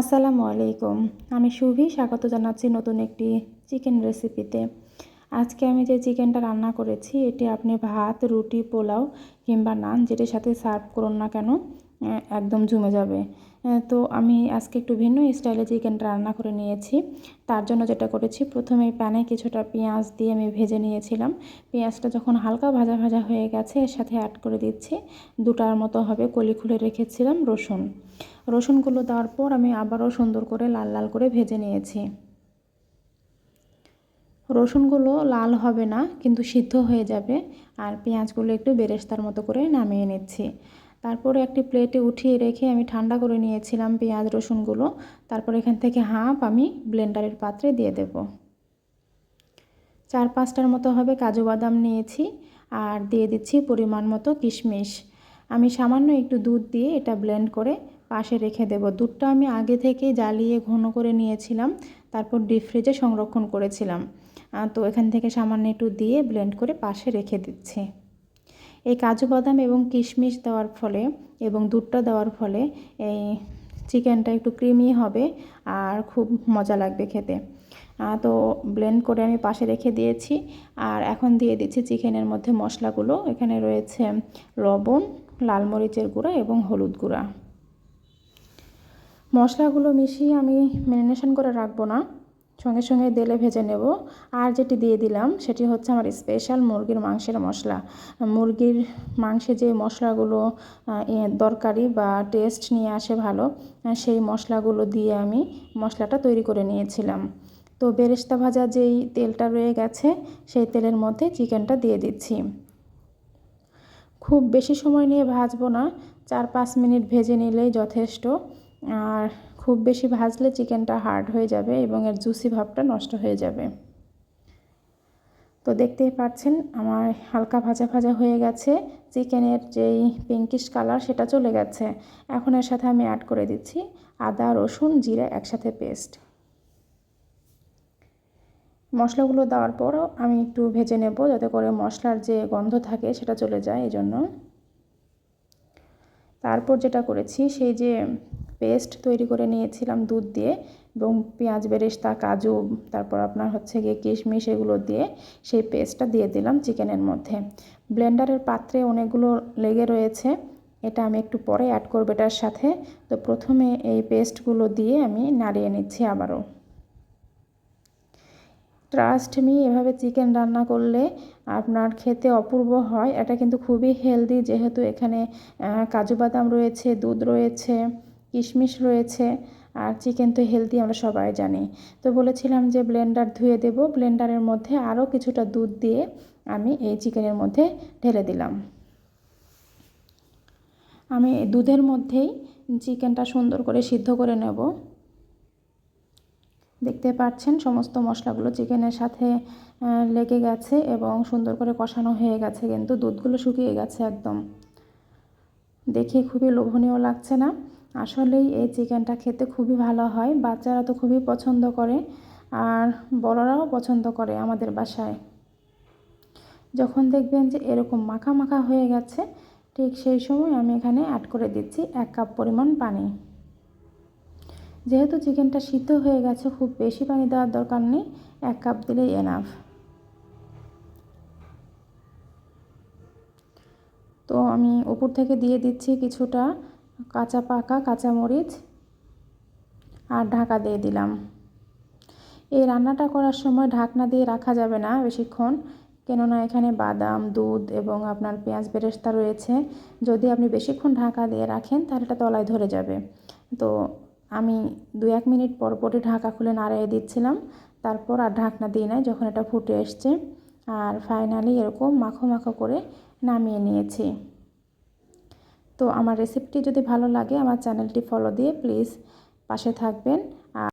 আসসালামু আলাইকুম। আমি শুভি, স্বাগত জানাচ্ছি নতুন একটি চিকেন রেসিপিতে। আজকে আমি যে চিকেনটা রান্না করেছি, এটি আপনি ভাত, রুটি, পোলাও কিংবা নান, যেটির সাথে সার্ভ করুন না কেন একদম জমে যাবে। তো আমি আজকে একটু ভিন্ন স্টাইলে চিকেনটা রান্না করে নিয়েছি। তার জন্য যেটা করেছি, প্রথমে প্যানে কিছুটা পেঁয়াজ দিয়ে আমি ভেজে নিয়েছিলাম। পেঁয়াজটা যখন হালকা ভাজা ভাজা হয়ে গেছে, এর সাথে অ্যাড করে দিচ্ছি। দুটার মতো হবে কলি খুলে রেখেছিলাম রসুন। রসুনগুলো দেওয়ার পর আমি আবারও সুন্দর করে লাল লাল করে ভেজে নিয়েছি। রসুনগুলো লাল হবে না, কিন্তু সিদ্ধ হয়ে যাবে। আর পেঁয়াজগুলো একটু বেরেস্তার মতো করে নামিয়ে নিচ্ছি। তারপরে একটি প্লেটে উঠিয়ে রেখে আমি ঠান্ডা করে নিয়েছিলাম পেঁয়াজ, রসুনগুলো। তারপর এখান থেকে হাফ আমি ব্লেন্ডারের পাত্রে দিয়ে দেব। চার পাঁচটার মতো হবে কাজু বাদাম নিয়েছি আর দিয়ে দিচ্ছি পরিমাণ মতো কিশমিশ। আমি সামান্য একটু দুধ দিয়ে এটা ব্লেন্ড করে পাশে রেখে দেব। দুধটা আমি আগে থেকে জ্বালিয়ে ঘন করে নিয়েছিলাম, তারপর ডিপ ফ্রিজে সংরক্ষণ করেছিলাম। তো এখান থেকে সামান্য একটু দিয়ে ব্লেন্ড করে পাশে রেখে দিচ্ছি। এই কাজু বাদাম এবং কিশমিশ দেওয়ার ফলে এবং দুধটা দেওয়ার ফলে এই চিকেনটা একটু ক্রিমি হবে আর খুব মজা লাগবে খেতে। তো ব্লেন্ড করে আমি পাশে রেখে দিয়েছি। আর এখন দিয়ে দিচ্ছি চিকেনের মধ্যে মশলাগুলো। এখানে রয়েছে লবণ, লাল মরিচের গুঁড়া এবং হলুদ গুঁড়া। মশলাগুলো মিশিয়ে আমি ম্যারিনেশন করে রাখব না। সঙ্গে সঙ্গে তেলে ভেজে নেব। আর যেটি দিয়ে দিলাম, সেটি হচ্ছে আমার স্পেশাল মুরগির মাংসের মশলা। মুরগির মাংসে যে মশলাগুলো দরকারি বা টেস্ট নিয়ে আসে ভালো সেই মশলাগুলো দিয়ে আমি মশলাটা তৈরি করে নিয়েছিলাম। তো বেরেস্তা ভাজা যেই তেলটা রয়ে গেছে, সেই তেলের মধ্যে চিকেনটা দিয়ে দিচ্ছি। খুব বেশি সময় নিয়ে ভাজবো না, চার পাঁচ মিনিট ভেজে নিলেই যথেষ্ট। আর খুব বেশি ভাজলে চিকেনটা হার্ড হয়ে যাবে এবং এর জুসি ভাবটা নষ্ট হয়ে যাবে। তো দেখতেই পাচ্ছেন, আমার হালকা ভাজা ভাজা হয়ে গেছে, চিকেনের যেই পিঙ্কিশ কালার সেটা চলে গেছে। এখন এর সাথে আমি অ্যাড করে দিচ্ছি আদা, রসুন, জিরা একসাথে পেস্ট মশলাগুলো দেওয়ার পরও আমি একটু ভেজে নেব যাতে করে মশলার যে গন্ধ থাকে সেটা চলে যায় এই জন্য তারপর যেটা করেছি, সেই যে পেস্ট তৈরি করে নিয়েছিলাম দুধ দিয়ে এবং পেঁয়াজ, বেরেস্তা, কাজু, তারপর আপনার হচ্ছে গিয়ে কিশমিশ এগুলো দিয়ে সেই পেস্টটা দিয়ে দিলাম চিকেনের মধ্যে। ব্লেন্ডারের পাত্রে অনেকগুলো লেগে রয়েছে, এটা আমি একটু পরে অ্যাড করব এটার সাথে। তো প্রথমে এই পেস্টগুলো দিয়ে আমি নাড়িয়ে নিচ্ছি আবারও। ট্রাস্ট মি এভাবে চিকেন রান্না করলে আপনার খেতে অপূর্ব হয়। এটা কিন্তু খুবই হেলদি যেহেতু এখানে কাজু বাদাম রয়েছে, দুধ রয়েছে কিশমিশ রয়েছে আর চিকেন তো হেলদি আমরা সবাই জানি। তো বলেছিলাম যে ব্লেন্ডার ধুয়ে দেব ব্লেন্ডারের মধ্যে আরও কিছুটা দুধ দিয়ে আমি এই চিকেনের মধ্যে ঢেলে দিলাম। আমি দুধের মধ্যেই চিকেনটা সুন্দর করে সিদ্ধ করে নেব। দেখতে পাচ্ছেন সমস্ত মশলাগুলো চিকেনের সাথে লেগে গেছে এবং সুন্দর করে কষানো হয়ে গেছে কিন্তু দুধগুলো শুকিয়ে গেছে একদম। দেখে খুবই লোভনীয় লাগছে না। আসলেই এই চিকেনটা খেতে খুবই ভালো হয়। বাচ্চারা তো খুবই পছন্দ করে আর বড়রাও পছন্দ করে আমাদের বাসায়। যখন দেখবেন যে এরকম মাখা মাখা হয়ে গেছে, ঠিক সেই সময় আমি এখানে অ্যাড করে দিচ্ছি এক কাপ পরিমাণ পানি। যেহেতু চিকেনটা সিদ্ধ হয়ে গেছে, খুব বেশি পানি দেওয়ার দরকার নেই, এক কাপ দিলেই এনাফ তো আমি উপর থেকে দিয়ে দিচ্ছি কিছুটা কাঁচা পাকা কাঁচামরিচ আর ঢাকা দিয়ে দিলাম। এই রান্নাটা করার সময় ঢাকনা দিয়ে রাখা যাবে না বেশিক্ষণ, কেননা এখানে বাদাম, দুধ এবং আপনার পেঁয়াজ বেরেস্তা রয়েছে। যদি আপনি বেশিক্ষণ ঢাকা দিয়ে রাখেন, তাহলে এটা তলায় ধরে যাবে। তো আমি দু এক মিনিট পর পরই ঢাকা খুলে নাড়িয়ে দিচ্ছিলাম, তারপর আর ঢাকনা দিয়ে নাই যখন এটা ফুটে এসছে। আর ফাইনালি এরকম মাখো মাখো করে নামিয়ে নিয়েছি। তো আমার রেসিপিটি যদি ভালো লাগে আমার চ্যানেলটি ফলো দিয়ে প্লিজ পাশে থাকবেন।